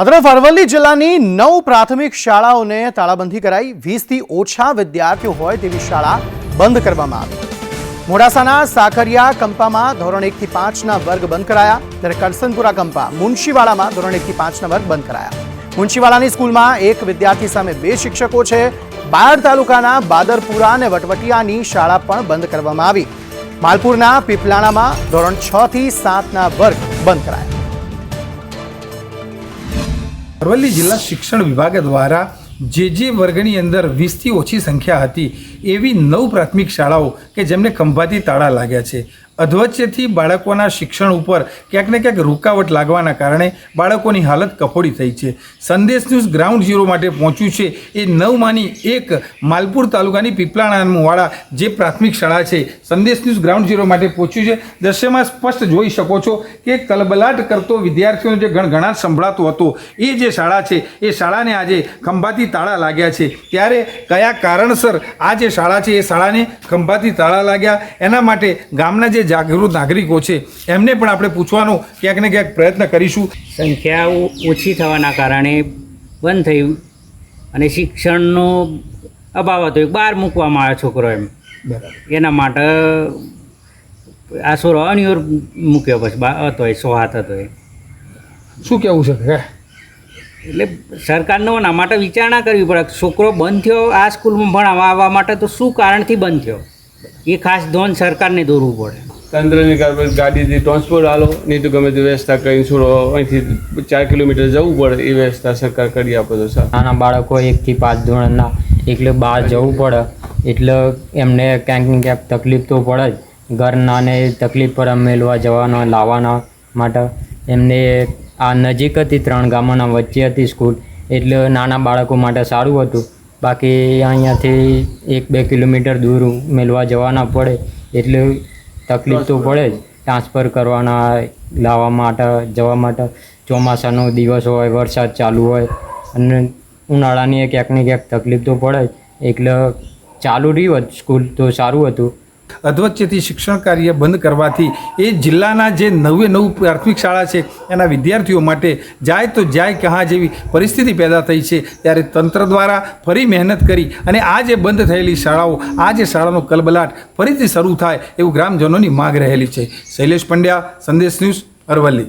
આ તરફ અરવલ્લી જિલ્લાની નવ પ્રાથમિક શાળાઓને તાળાબંધી કરાઈ. વીસથી ઓછા વિદ્યાર્થીઓ હોય તેવી શાળા બંધ કરવામાં આવી. મોડાસાના સાકરિયા કંપામાં ધોરણ એકથી પાંચના વર્ગ બંધ કરાયા. ત્યારે કરસનપુરા કંપા મુનશીવાડામાં ધોરણ એકથી પાંચના વર્ગ બંધ કરાયા. મુનશીવાડાની સ્કૂલમાં એક વિદ્યાર્થી સામે બે શિક્ષકો છે. બાયડ તાલુકાના બાદરપુરા અને વટવટિયાની શાળા પણ બંધ કરવામાં આવી. માલપુરના પીપલાણામાં ધોરણ છ થી સાતના વર્ગ બંધ કરાયા. અરવલ્લી જિલ્લા શિક્ષણ વિભાગ દ્વારા જે જે વર્ગની અંદર વીસથી ઓછી સંખ્યા હતી એવી નવ પ્રાથમિક શાળાઓ કે જેમને ખંભાતી તાળા લાગ્યા છે. અધવચ્ચેથી બાળકોના શિક્ષણ ઉપર ક્યાંક ને ક્યાંક રૂકાવટ લાગવાના કારણે બાળકોની હાલત કફોડી થઈ છે. સંદેશ ન્યૂઝ ગ્રાઉન્ડ ઝીરો માટે પહોંચ્યું છે. એ નવમાંની એક માલપુર તાલુકાની પીપળાણાવાળા જે પ્રાથમિક શાળા છે, સંદેશ ન્યૂઝ ગ્રાઉન્ડ ઝીરો માટે પહોંચ્યું છે. દ્રશ્યમાં સ્પષ્ટ જોઈ શકો છો કે કલબલાટ કરતો વિદ્યાર્થીઓનો જે ગણગણાટ સંભળાતો હતો, એ જે શાળા છે, એ શાળાને આજે ખંભાતી તાળા લાગ્યા છે. ત્યારે કયા કારણસર આ જે શાળા છે એ શાળાને ખંભાથી તાળા લાગ્યા. એના માટે ગામના જે જાગૃત નાગરિકો છે એમને પણ આપણે પૂછવાનો ક્યાંક ને ક્યાંક પ્રયત્ન કરીશું. સંખ્યા ઓછી થવાના કારણે બંધ થયું અને શિક્ષણનો અભાવ હતો. બહાર મૂકવામાં આવ્યો છોકરો એમ. બરાબર. એના માટે આ સોરો અનિયોર મૂક્યો પછી હતો એ સો હાથ હતો એ. શું કહેવું છે? એટલે સરકારનો આના માટે વિચારણા કરવી પડે છોકરો બંધ થયો આ સ્કૂલમાં ભણાવવા આવવા માટે તો શું કારણથી બંધ થયો? એ ખાસ ધોન સરકારને દોરવું પડે. તંત્રની ગાડીથી ટ્રાન્સપોર્ટ હાલો નહીં તો ગમે તે વ્યવસ્થા કરીને છોડો અહીંથી ચાર કિલોમીટર જવું પડે એ વ્યવસ્થા સરકાર કરી આપે તો સર. નાના બાળકો એકથી પાંચ ધોરણના એટલે બહાર જવું પડે. એટલે એમને ક્યાંક ને ક્યાંક તકલીફ તો પડે જ. ઘરના ને તકલીફ પર મેળવા જવાના લાવવાના માટે એમને આ નજીક હતી ત્રણ ગામોના વચ્ચે હતી સ્કૂલ. એટલે નાના બાળકો માટે સારું હતું. બાકી અહીંયાથી એક બે કિલોમીટર દૂર મેળવા જવાના પડે. એટલે તકલીફ તો પડે જ. ટ્રાન્સફર કરવાના, લાવવા માટે, જવા માટે ચોમાસાનો દિવસ હોય, વરસાદ ચાલુ હોય. અને ઉનાળાની ક્યાંક ને ક્યાંક તકલીફ તો પડે જ. એટલે ચાલુ રહ્યું સ્કૂલ તો સારું હતું. અધવચ્ચેથી શિક્ષણ કાર્ય બંધ કરવાથી એ જિલ્લાના જે નવે નવ પ્રાથમિક શાળા છે, એના વિદ્યાર્થીઓ માટે જાય તો જાય કહા જેવી પરિસ્થિતિ પેદા થઈ છે. ત્યારે તંત્ર દ્વારા ફરી મહેનત કરી અને આ જે બંધ થયેલી શાળાઓ, આ જે શાળાનો કલબલાટ ફરીથી શરૂ થાય એવું ગ્રામજનોની માગ રહેલી છે. શૈલેષ પંડ્યા, સંદેશ ન્યૂઝ અરવલ્લી.